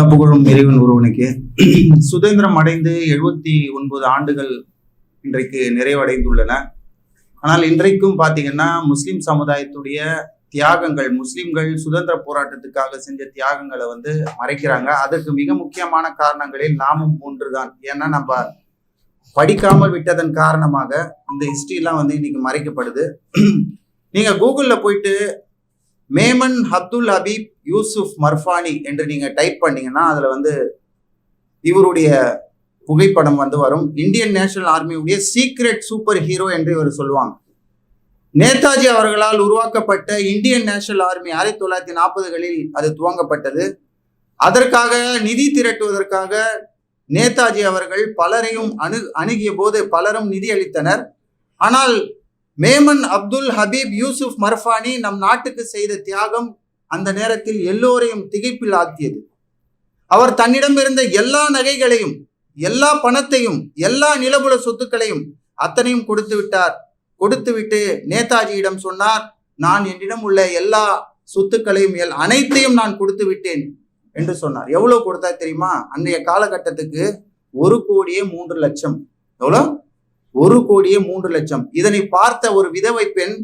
எல்லா புகழும் இறைவன் ஒருவனுக்கு சுதந்திரம் அடைந்து எழுபத்தி ஒன்பது ஆண்டுகள் இன்றைக்கு நிறைவடைந்துள்ளன. ஆனால் இன்றைக்கும் பார்த்தீங்கன்னா முஸ்லிம் சமுதாயத்துடைய தியாகங்கள் முஸ்லிம்கள் சுதந்திர போராட்டத்துக்காக செஞ்ச தியாகங்களை வந்து மறைக்கிறாங்க. அதற்கு மிக முக்கியமான காரணங்களில் நாமும் ஒன்றுதான். ஏன்னா நம்ம படிக்காமல் விட்டதன் காரணமாக இந்த ஹிஸ்ட்ரிலாம் வந்து இன்னைக்கு மறைக்கப்படுது. நீங்க கூகுள்ல போயிட்டு மேமன் அப்துல் ஹபீப் யூசுப் மர்ஃபானி என்று நீங்கள் டைப் பண்ணீங்கன்னா அதில் வந்து இவருடைய புகைப்படம் வந்து வரும். இந்தியன் நேஷனல் ஆர்மியுடைய சீக்ரெட் சூப்பர் ஹீரோ என்று இவர் சொல்லுவாங்க. நேதாஜி அவர்களால் உருவாக்கப்பட்ட இந்தியன் நேஷனல் ஆர்மி ஆயிரத்தி தொள்ளாயிரத்தி நாற்பதுகளில் அது துவங்கப்பட்டது. அதற்காக நிதி திரட்டுவதற்காக நேதாஜி அவர்கள் பலரையும் அணு அணுகிய போது பலரும் நிதி அளித்தனர். ஆனால் மேமன் அப்துல் ஹபீப் யூசுப் மர்ஃபானி நம் நாட்டுக்கு செய்த தியாகம் அந்த நேரத்தில் எல்லோரையும் திகைப்பில் ஆக்கியது அவர் தன்னிடம் இருந்த எல்லா நகைகளையும் எல்லா பணத்தையும் எல்லா நிலபுல சொத்துக்களையும் அத்தனையும் கொடுத்து விட்டார். கொடுத்துவிட்டு நேதாஜியிடம் சொன்னார் நான் என்னிடம் உள்ள எல்லா சொத்துக்களையும் எல் அனைத்தையும் நான் கொடுத்து விட்டேன் என்று சொன்னார். எவ்வளவு கொடுத்தா தெரியுமா? அன்றைய காலகட்டத்துக்கு ஒரு கோடியே மூன்று லட்சம். எவ்வளோ ஒரு கோடியே மூன்று லட்சம். இதனை பார்த்த ஒரு விதவை பெண்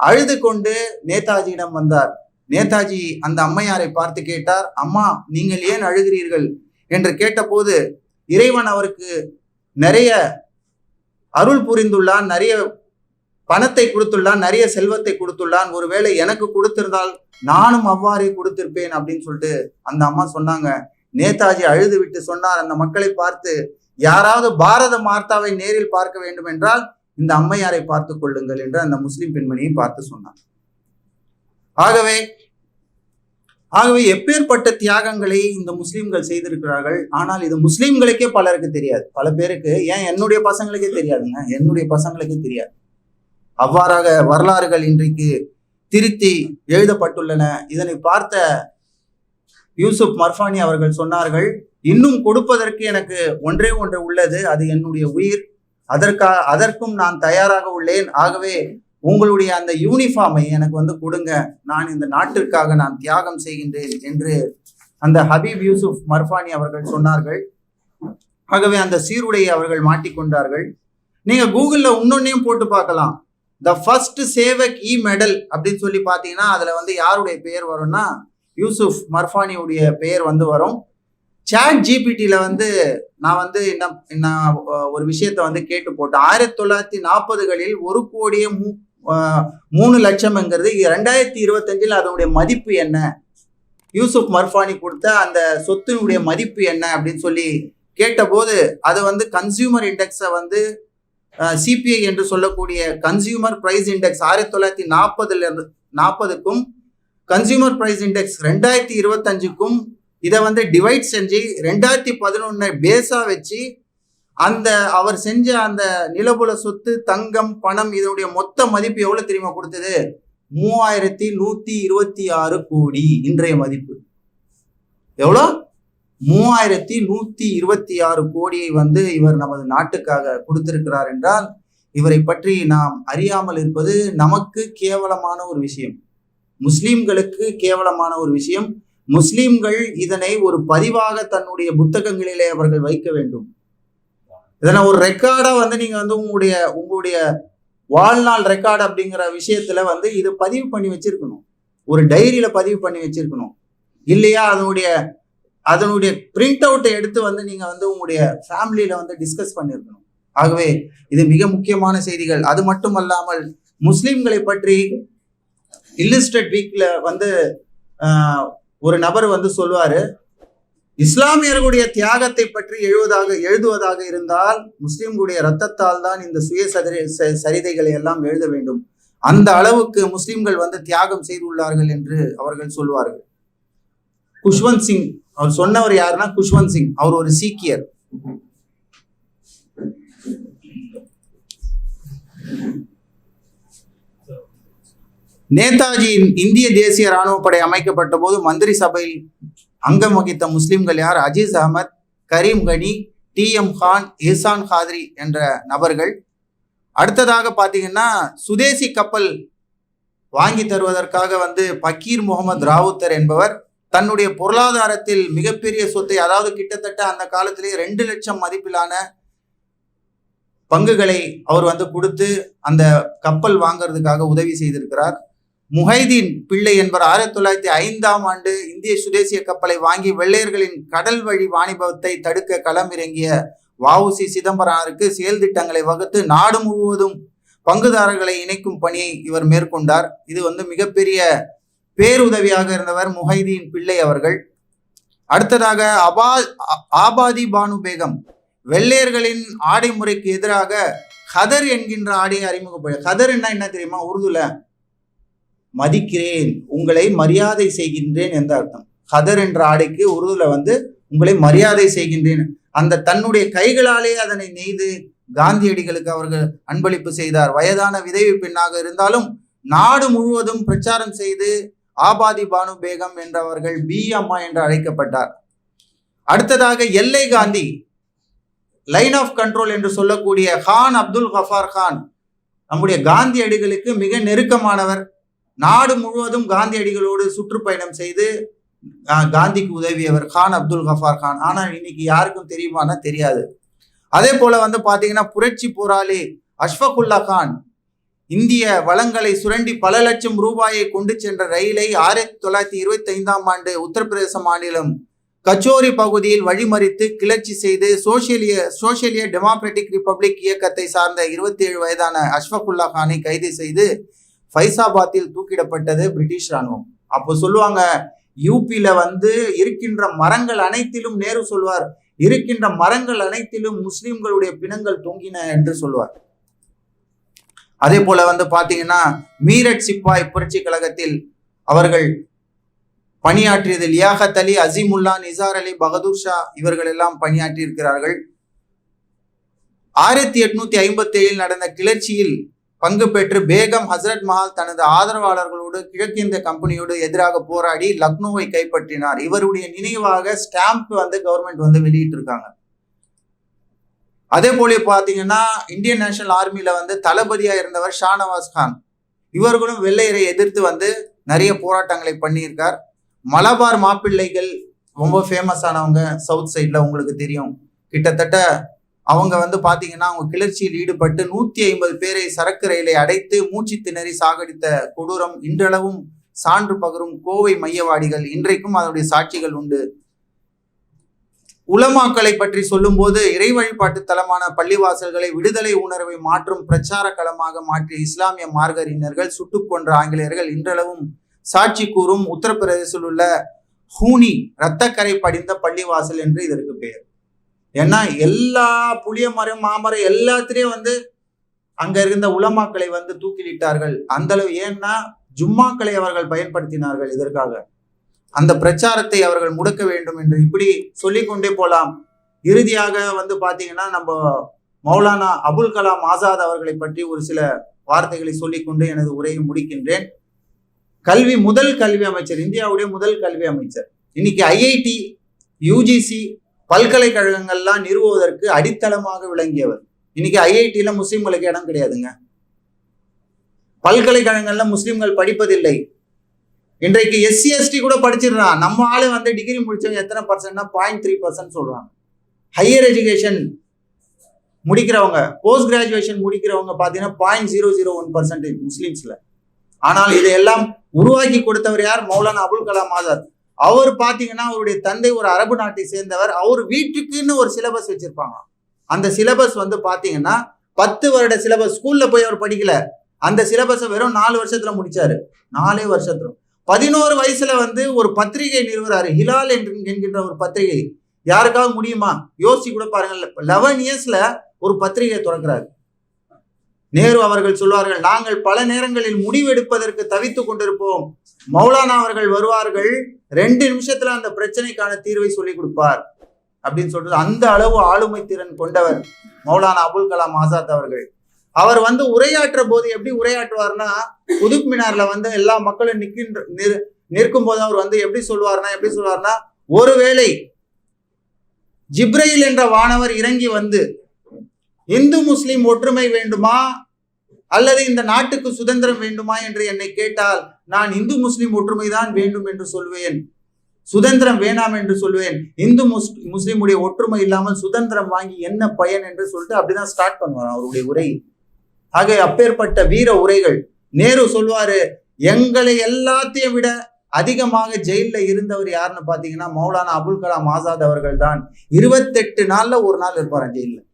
அழுது கொண்டு நேதாஜியிடம் வந்தார். நேதாஜி அந்த அம்மையாரை பார்த்து கேட்டார் அம்மா நீங்கள் ஏன் அழுகிறீர்கள்? என்று கேட்டபோது இறைவன் அவருக்கு நிறைய அருள் புரிந்துள்ளான் நிறைய பணத்தை கொடுத்துள்ளான் நிறைய செல்வத்தை கொடுத்துள்ளான். ஒருவேளை எனக்கு கொடுத்திருந்தால் நானும் அவ்வாறே கொடுத்திருப்பேன் அப்படின்னு சொல்லிட்டு அந்த அம்மா சொன்னாங்க. நேதாஜி அழுது விட்டு சொன்னார். அந்த மக்களை பார்த்து யாராவது பாரத மார்த்தாவை நேரில் பார்க்க வேண்டும் என்றால் இந்த அம்மையாரை பார்த்து கொள்ளுங்கள் என்று அந்த முஸ்லிம் பெண்மணியை பார்த்து சொன்னார் ஆகவே ஆகவே எப்பேற்பட்ட தியாகங்களை இந்த முஸ்லிம்கள் செய்திருக்கிறார்கள் ஆனால் இது முஸ்லிம்களுக்கே பலருக்கு தெரியாது. பல பேருக்கு ஏன் என்னுடைய பசங்களுக்கே தெரியாதுங்க? என்னுடைய பசங்களுக்கே தெரியாது. அவ்வாறாக வரலாறுகள் இன்றைக்கு திருத்தி எழுதப்பட்டுள்ளன. இதனை பார்த்த யூசுப் மர்ஃபானி அவர்கள் சொன்னார்கள் இன்னும் கொடுப்பதற்கு எனக்கு ஒன்றே ஒன்று உள்ளது அது என்னுடைய உயிர். அதற்கா அதற்கும் நான் தயாராக உள்ளேன். ஆகவே உங்களுடைய அந்த யூனிஃபார்மை எனக்கு வந்து கொடுங்க. நான் இந்த நாட்டிற்காக நான் தியாகம் செய்கின்றேன் என்று அந்த ஹபீப் யூசுப் மர்ஃபானி அவர்கள் சொன்னார்கள். ஆகவே அந்த சீருடையை அவர்கள் மாட்டிக்கொண்டார்கள். நீங்க கூகுள்ல இன்னொன்னையும் போட்டு பார்க்கலாம். The first Sevak E medal அப்படின்னு சொல்லி பார்த்தீங்கன்னா அதுல வந்து யாருடைய பெயர் வரும்னா யூசுப் மர்ஃபானியுடைய பெயர் வந்து வரும். சாட் ஜிபிடியில் வந்து நான் வந்து என்ன நான் ஒரு விஷயத்த வந்து கேட்டு போட்டேன். ஆயிரத்தி தொள்ளாயிரத்தி நாற்பதுகளில் ஒரு கோடியே மூ மூணு லட்சம்ங்கிறது ரெண்டாயிரத்தி இருபத்தஞ்சில் அதனுடைய மதிப்பு என்ன? யூசுப் மர்ஃபானி கொடுத்த அந்த சொத்தினுடைய மதிப்பு என்ன அப்படின்னு சொல்லி கேட்டபோது அது வந்து கன்சியூமர் இண்டெக்ஸை வந்து சிபிஐ என்று சொல்லக்கூடிய கன்சியூமர் பிரைஸ் இண்டெக்ஸ் ஆயிரத்தி தொள்ளாயிரத்தி நாற்பதுல இருந்து நாற்பதுக்கும் கன்சியூமர் பிரைஸ் இண்டெக்ஸ் ரெண்டாயிரத்தி இருபத்தஞ்சுக்கும் இதை வந்து டிவைட் செஞ்சு ரெண்டாயிரத்தி பதினொன்னை பேஸா வச்சு அந்த அவர் செஞ்ச அந்த நிலபுல சொத்து தங்கம் பணம் இதனுடைய மொத்த மதிப்பு எவ்வளவு தெரியுமா கொடுத்தது? மூவாயிரத்தி நூத்தி இருபத்தி ஆறு கோடி இன்றைய மதிப்பு. எவ்வளோ? மூவாயிரத்தி நூத்தி இருபத்தி ஆறு கோடியை வந்து இவர் நமது நாட்டுக்காக கொடுத்திருக்கிறார் என்றால் இவரை பற்றி நாம் அறியாமல் இருப்பது நமக்கு கேவலமான ஒரு விஷயம். முஸ்லீம்களுக்கு கேவலமான ஒரு விஷயம். முஸ்லிம்கள் இதனை ஒரு பதிவாக தன்னுடைய புத்தகங்களிலே அவர்கள் வைக்க வேண்டும். இதனை ஒரு ரெக்கார்டா வந்து நீங்க வந்து உங்களுடைய உங்களுடைய வாழ்நாள் ரெக்கார்டு அப்படிங்கிற விஷயத்துல வந்து இது பதிவு பண்ணி வச்சிருக்கணும். ஒரு டைரியில பதிவு பண்ணி வச்சிருக்கணும். இல்லையா? அதனுடைய அதனுடைய பிரிண்ட் அவுட்டை எடுத்து வந்து நீங்க வந்து உங்களுடைய ஃபேமிலியில வந்து டிஸ்கஸ் பண்ணியிருக்கணும் ஆகவே இது மிக முக்கியமான செய்திகள். அது மட்டும் அல்லாமல் முஸ்லிம்களை பற்றி இல்லிஸ்டட் வீக்ல வந்து ஒரு நபர் வந்து சொல்லுவாரு இஸ்லாமியர்களுடைய தியாகத்தை பற்றி எழுவதாக எழுதுவதாக இருந்தால் முஸ்லிம்களுடைய ரத்தத்தால் தான் இந்த சுய சரிதைகளை எல்லாம் எழுத வேண்டும். அந்த அளவுக்கு முஸ்லிம்கள் வந்து தியாகம் செய்துள்ளார்கள் என்று அவர்கள் சொல்வார்கள். குஷ்வந்த் சிங் அவர் சொன்னவர் யாருன்னா குஷ்வந்த் சிங். அவர் ஒரு சீக்கியர். நேதாஜியின் இந்திய தேசிய ராணுவ படை அமைக்கப்பட்ட போது மந்திரி சபையில் அங்கம் வகித்த முஸ்லிம்கள் யார்? அஜீஸ் அகமத் கரீம் கனி டி எம் கான் இசான் ஹாத்ரி என்ற நபர்கள். அடுத்ததாக பார்த்தீங்கன்னா சுதேசி கப்பல் வாங்கி தருவதற்காக வந்து பக்கீர் முகமது ராவுத்தர் என்பவர் தன்னுடைய பொருளாதாரத்தில் மிகப்பெரிய சொத்தை அதாவது கிட்டத்தட்ட அந்த காலத்திலே ரெண்டு லட்சம் மதிப்பிலான பங்குகளை அவர் வந்து கொடுத்து அந்த கப்பல் வாங்குறதுக்காக உதவி செய்திருக்கிறார். முஹைதீன் பிள்ளை என்பவர் ஆயிரத்தி தொள்ளாயிரத்தி ஐந்தாம் ஆண்டு இந்திய சுதேசிய கப்பலை வாங்கி வெள்ளையர்களின் கடல் வழி வாணிபத்தை தடுக்க களமிறங்கிய வஉசி சிதம்பரனாருக்கு செயல் திட்டங்களை வகுத்து நாடு முழுவதும் பங்குதாரர்களை இணைக்கும் பணியை இவர் மேற்கொண்டார். இது வந்து மிகப்பெரிய பேருதவியாக இருந்தவர் முஹைதீன் பிள்ளை அவர்கள். அடுத்ததாக அபா ஆபாதி பானு பேகம் வெள்ளையர்களின் ஆடை முறைக்கு எதிராக ஹதர் என்கின்ற ஆடையை அறிமுகப்பட ஹதர்னா என்ன தெரியுமா? உருதுல. மதிக்கிறேன் உங்களை மரியாதை செய்கின்றேன் என்ற அர்த்தம். ஹதர் என்ற ஆடைக்கு உருதுல வந்து உங்களை மரியாதை செய்கின்றேன். அந்த தன்னுடைய கைகளாலே அதனை நெய்து காந்தியடிகளுக்கு அவர்கள் அன்பளிப்பு செய்தார். வயதான விதவி பெண்ணாக இருந்தாலும் நாடு முழுவதும் பிரச்சாரம் செய்து ஆபாதி பானு பேகம் என்றவர்கள் பி அம்மா என்று அழைக்கப்பட்டார். அடுத்ததாக எல்லை காந்தி லைன் ஆஃப் கண்ட்ரோல் என்று சொல்லக்கூடிய ஹான் அப்துல் கஃபார் கான் நம்முடைய காந்தியடிகளுக்கு மிக நெருக்கமானவர். நாடு முழுவதும் காந்தியடிகளோடு சுற்றுப்பயணம் செய்து காந்திக்கு உதவியவர் கான் அப்துல் கஃபார் கான். ஆனால் இன்னைக்கு யாருக்கும் தெரியுமானா தெரியாது. அதே போல வந்து பார்த்தீங்கன்னா புரட்சி போராளி அஷ்ஃபகுல்லா கான் இந்திய வளங்களை சுரண்டி பல லட்சம் ரூபாயை கொண்டு சென்ற ரயிலை ஆயிரத்தி தொள்ளாயிரத்தி இருபத்தி ஐந்தாம் ஆண்டு உத்தரப்பிரதேச மாநிலம் கச்சோரி பகுதியில் வழிமறித்து கிளர்ச்சி செய்து சோசியலிய சோசியலிய டெமோக்ராட்டிக் ரிப்பப்ளிக் இயக்கத்தை சார்ந்த இருபத்தி ஏழு வயதான அஷ்ஃபகுல்லா கானை கைது செய்து ஃபைசாபாத்தில் தூக்கிடப்பட்டது பிரிட்டிஷ் ராணுவம் அப்போ சொல்லுவாங்க யூபியில வந்து இருக்கின்ற மரங்கள் அனைத்திலும் நேரு சொல்வார். இருக்கின்ற மரங்கள் அனைத்திலும் முஸ்லிம்களுடைய பிணங்கள் தொங்கின என்று சொல்வார். அதே போல வந்து பாத்தீங்கன்னா மீரட் சிப்பாய் புரட்சி கழகத்தில் அவர்கள் பணியாற்றியது லியாகத் அலி அசிமுல்லா நிசார் அலி பகதூர் ஷா இவர்கள் எல்லாம் பணியாற்றி இருக்கிறார்கள் ஆயிரத்தி எட்நூத்தி ஐம்பத்தி ஏழில் நடந்த கிளர்ச்சியில் பங்கு பெற்று பேகம் ஹசரத் மஹால் தனது ஆதரவாளர்களோடு கிழக்கிந்திய கம்பெனியோடு எதிராக போராடி லக்னோவை கைப்பற்றினார். இவருடைய நினைவாக ஸ்டாம்ப் வந்து கவர்மெண்ட் வந்து வெளியிட்டிருக்காங்க. அதே போல பார்த்தீங்கன்னா இந்தியன் நேஷனல் ஆர்மியில வந்து தளபதியா இருந்தவர் ஷானவாஸ் கான். இவர்களும் வெள்ளையரை எதிர்த்து வந்து நிறைய போராட்டங்களை பண்ணியிருக்கார். மலபார் மாப்பிள்ளைகள் ரொம்ப ஃபேமஸ் ஆனவங்க சவுத் சைடில் உங்களுக்கு தெரியும். கிட்டத்தட்ட அவங்க வந்து பாத்தீங்கன்னா அவங்க கிளர்ச்சியில் ஈடுபட்டு நூத்தி ஐம்பது பேரை சரக்கு ரயிலை அடைத்து மூச்சு திணறி சாகடித்த கொடூரம் இன்றளவும் சான்று பகரும் கோவை மையவாடிகள் இன்றைக்கும் அதனுடைய சாட்சிகள் உண்டு. உலமாக்களை பற்றி சொல்லும்போது இறை வழிபாட்டு தலமான பள்ளிவாசல்களை விடுதலை உணர்வை மாற்றும் பிரச்சார களமாக மாற்றிய இஸ்லாமிய மார்கறிஞர்கள் சுட்டுக் கொன்ற ஆங்கிலேயர்கள் இன்றளவும் சாட்சி கூறும் உத்தரப்பிரதேசில் உள்ள ஹூனி இரத்தக்கரை படிந்த பள்ளிவாசல் என்று இதற்கு பெயர். ஏன்னா எல்லா புளிய மரம் மாமரம் எல்லாத்திலையும் வந்து அங்க இருந்த உலமாக்களை வந்து தூக்கிலிட்டார்கள். அந்த அளவு ஏன்னா ஜும்மாக்களை அவர்கள் பயன்படுத்தினார்கள் இதற்காக. அந்த பிரச்சாரத்தை அவர்கள் முடக்க வேண்டும் என்று இப்படி சொல்லிக்கொண்டே போலாம். இறுதியாக வந்து பாத்தீங்கன்னா நம்ம மௌலானா அபுல் கலாம் ஆசாத் அவர்களை பற்றி ஒரு சில வார்த்தைகளை சொல்லிக்கொண்டு எனது உரையை முடிக்கின்றேன். கல்வி முதல் கல்வி அமைச்சர் இந்தியாவுடைய முதல் கல்வி அமைச்சர். இன்னைக்கு ஐஐடி யூஜிசி பல்கலைக்கழகங்கள்லாம் நிறுவுவதற்கு அடித்தளமாக விளங்கியவர். இன்னைக்கு ஐஐடியில முஸ்லிம்களுக்கு இடம் கிடையாதுங்க. பல்கலைக்கழகங்கள்ல முஸ்லிம்கள் படிப்பதில்லை. இன்றைக்கு எஸ்சி எஸ்டி கூட படிச்சிடுறான். நம்ம ஆளு வந்து டிகிரி முடிச்சவங்க எத்தனை பர்சன்ட்னா பாயிண்ட் த்ரீ பர்சன்ட் சொல்றாங்க ஹையர் எஜுகேஷன் முடிக்கிறவங்க போஸ்ட் கிராஜுவேஷன் முடிக்கிறவங்க பார்த்தீங்கன்னா point zero zero one percentage முஸ்லீம்ஸ்ல. ஆனால் இதையெல்லாம் உருவாக்கி கொடுத்தவர் யார்? மௌலானா அபுல் கலாம் ஆசாத். அவர் பார்த்தீங்கன்னா அவருடைய தந்தை ஒரு அரபு நாட்டை சேர்ந்தவர். அவர் வீட்டுக்குன்னு ஒரு சிலபஸ் வச்சிருப்பாங்க. அந்த சிலபஸ் வந்து பார்த்தீங்கன்னா பத்து வருட சிலபஸ் ஸ்கூல்ல போய் அவர் படிக்கல. அந்த சிலபஸை வெறும் நாலு வருஷத்துல முடிச்சாரு. நாலே வருஷத்துல. பதினோரு வயசுல வந்து ஒரு பத்திரிகை நிறுவறாரு. ஹிலால் என்று என்கின்ற ஒரு பத்திரிகை. யாருக்காவது முடியுமா? யோசிச்சு கூட பாருங்க லெவன் இயர்ஸ்ல ஒரு பத்திரிகையை திறக்கிறாரு. நேரு அவர்கள் சொல்வார்கள் நாங்கள் பல நேரங்களில் முடிவெடுப்பதற்கு தவித்துக் கொண்டிருப்போம். மௌலானா அவர்கள் வருவார்கள் ரெண்டு நிமிஷத்துல அந்த பிரச்சனைக்கான தீர்வை சொல்லி கொடுப்பார். அப்படின்னு சொல்றது அந்த அளவு ஆளுமை திறன் கொண்டவர் மௌலானா அபுல் கலாம் ஆசாத் அவர்கள். அவர் வந்து உரையாற்ற போது எப்படி உரையாற்றுவார்னா குதுப் மினார்ல வந்து எல்லா மக்களும் நிற்கின்ற நிற்கும் போது அவர் வந்து எப்படி சொல்வார்னா எப்படி சொல்வார்னா ஒருவேளை ஜிப்ரையில் என்ற வானவர் இறங்கி வந்து இந்து முஸ்லிம் ஒற்றுமை வேண்டுமா? அல்லது இந்த நாட்டுக்கு சுதந்திரம் வேண்டுமா என்று என்னை கேட்டால் நான் இந்து முஸ்லிம் ஒற்றுமைதான் வேண்டும் என்று சொல்வேன். சுதந்திரம் வேணாம் என்று சொல்வேன். இந்து முஸ் முஸ்லிமுடைய ஒற்றுமை இல்லாமல் சுதந்திரம் வாங்கி என்ன பயன் என்று சொல்லிட்டு அப்படிதான் ஸ்டார்ட் பண்ணுவார் அவருடைய உரை. ஆக அப்பேற்பட்ட வீர உரைகள். நேரு சொல்வாரு எங்களை எல்லாத்தையும் விட அதிகமாக ஜெயிலில் இருந்தவர் யாருன்னு பாத்தீங்கன்னா மௌலானா அபுல் கலாம் ஆசாத் அவர்கள் தான். இருபத்தெட்டு நாள்ல ஒரு நாள் இருப்பாராம் ஜெயிலில்.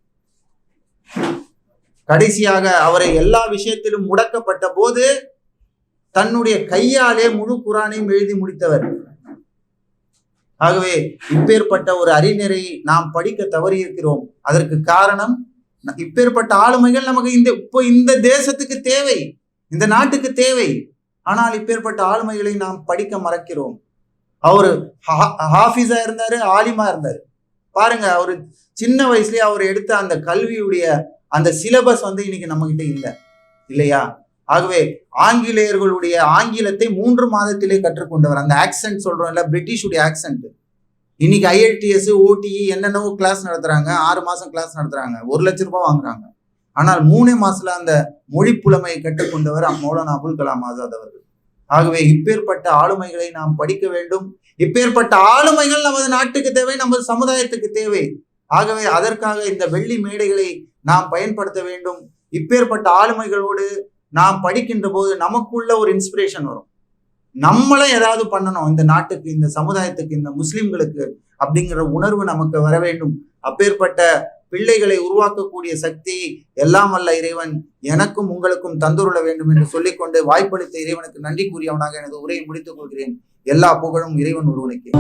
கடைசியாக அவரை எல்லா விஷயத்திலும் முடக்கப்பட்ட போது தன்னுடைய கையாலே முழு குரானையும் எழுதி முடித்தவர். ஆகவே இப்பேற்பட்ட ஒரு அறிஞரை நாம் படிக்க தவறி இருக்கிறோம் அதற்கு காரணம் இப்பேற்பட்ட ஆளுமைகள் நமக்கு இந்த இப்போ இந்த தேசத்துக்கு தேவை இந்த நாட்டுக்கு தேவை. ஆனால் இப்பேற்பட்ட ஆளுமைகளை நாம் படிக்க மறக்கிறோம். அவர் ஹாஃபிஸா இருந்தாரு ஆலிமா இருந்தாரு. பாருங்க அவர் சின்ன வயசுலயே அவர் எடுத்த அந்த கல்வியுடைய அந்த சிலபஸ் வந்து இன்னைக்கு நம்ம கிட்ட இல்லை. இல்லையா? ஆகவே ஆங்கிலேயர்களுடைய ஆங்கிலத்தை மூன்று மாதத்திலே கற்றுக்கொண்டவர். அந்த ஆக்சென்ட் சொல்றோம்ல பிரிட்டிஷுடைய ஆக்சென்ட் இன்னைக்கு ஐஐடிஎஸ் ஓடிஇ என்னென்னவோ கிளாஸ் நடத்துறாங்க. ஆறு மாசம் கிளாஸ் நடத்துறாங்க. ஒரு லட்ச ரூபாய் வாங்குறாங்க. ஆனால் மூணே மாசத்துல அந்த மொழி புலமையை கற்றுக்கொண்டவர் மௌலானா அபுல் கலாம் ஆசாத் அவர்கள். ஆகவே இப்பேற்பட்ட ஆளுமைகளை நாம் படிக்க வேண்டும். இப்பேற்பட்ட ஆளுமைகள் நமது நாட்டுக்கு தேவை நமது சமுதாயத்துக்கு தேவை. ஆகவே அதற்காக இந்த வெள்ளி மேடைகளை நாம் பயன்படுத்த வேண்டும். இப்பேற்பட்ட ஆளுமைகளோடு நாம் படிக்கின்ற போது நமக்குள்ள ஒரு இன்ஸ்பிரேஷன் வரும். நம்மளும் ஏதாவது பண்ணணும் இந்த நாட்டுக்கு இந்த சமுதாயத்துக்கு இந்த முஸ்லிம்களுக்கு அப்படிங்கிற உணர்வு நமக்கு வர வேண்டும். அப்பேற்பட்ட பிள்ளைகளை உருவாக்கக்கூடிய சக்தி எல்லாம் அல்ல இறைவன். எனக்கும் உங்களுக்கும் தந்துருள வேண்டும் என்று சொல்லிக்கொண்டு வாய்ப்பளித்த இறைவனுக்கு நன்றி கூறியவனாக எனது உரையை முடித்துக் கொள்கிறேன். எல்லா புகழும் இறைவன் ஒருவனுக்கே.